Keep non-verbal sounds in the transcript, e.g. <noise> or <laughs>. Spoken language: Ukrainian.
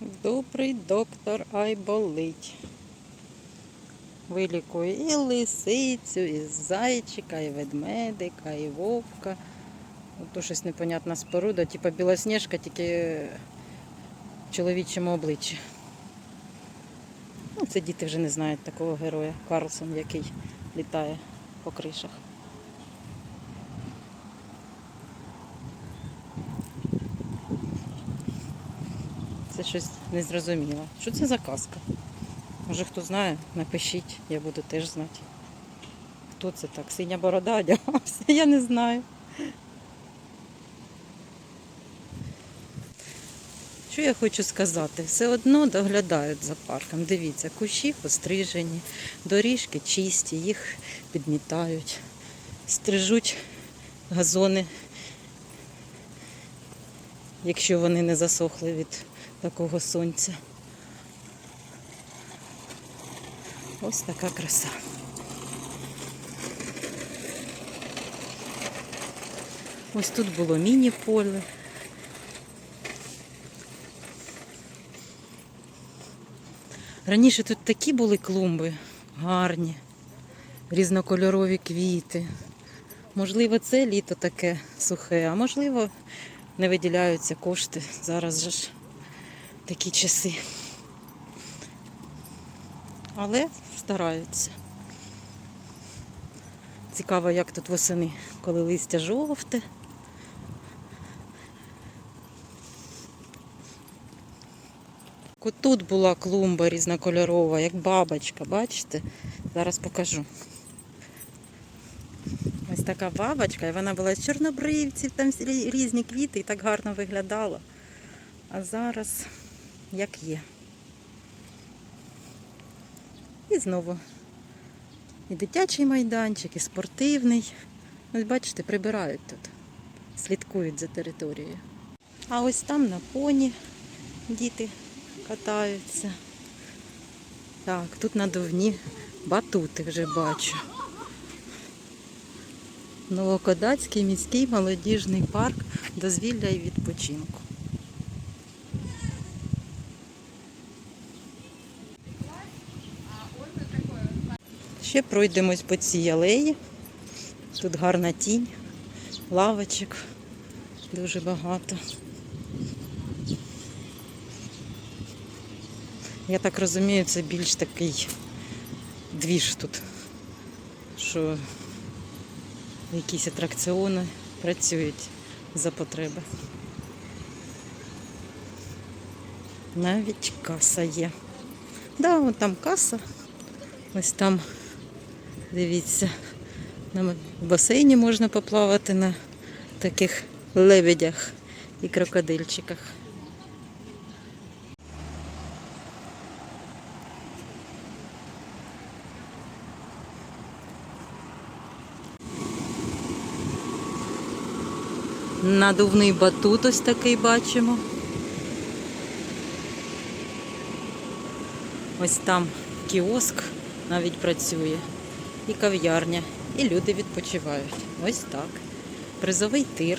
Добрий доктор Айболить. Вилікує і лисицю, і зайчика, і ведмедика, і вовка. Ото щось непонятна споруда, типа білосніжка, тільки в чоловічому обличчі. Ну, це діти вже не знають такого героя Карлсон, який літає по кришах. Це щось незрозуміло. Що це за казка? Може хто знає, напишіть, я буду теж знати. Хто це так? Синя борода одягався, <laughs> я не знаю. Що я хочу сказати? Все одно доглядають за парком. Дивіться, кущі пострижені, доріжки чисті, їх підмітають, стрижуть газони, якщо вони не засохли від такого сонця. Ось така краса. Ось тут було міні-поле. Раніше тут такі були клумби гарні, різнокольорові квіти. Можливо, це літо таке сухе, а можливо, не виділяються кошти. Зараз же ж такі часи. Але стараються. Цікаво, як тут восени, коли листя жовте. Тут була клумба різнокольорова, як бабочка, бачите? Зараз покажу. Така бабочка, і вона була з чорнобривців, там різні квіти і так гарно виглядала. А зараз як є. І знову і дитячий майданчик, і спортивний. Ось бачите, прибирають тут, слідкують за територією. А ось там на поні діти катаються. Так, тут надувні батути вже бачу. Новокодацький міський молодіжний парк дозвілля і відпочинку. Ще пройдемось по цій алеї. Тут гарна тінь, лавочок дуже багато. Я так розумію, це більш такий двіж тут, що якісь атракціони працюють за потреби. Навіть каса є. Да, вон там каса. Ось там, дивіться, на басейні можна поплавати на таких лебедях і крокодильчиках. Надувний батут ось такий бачимо. Ось там кіоск навіть працює, і кав'ярня, і люди відпочивають. Ось так. Призовий тир.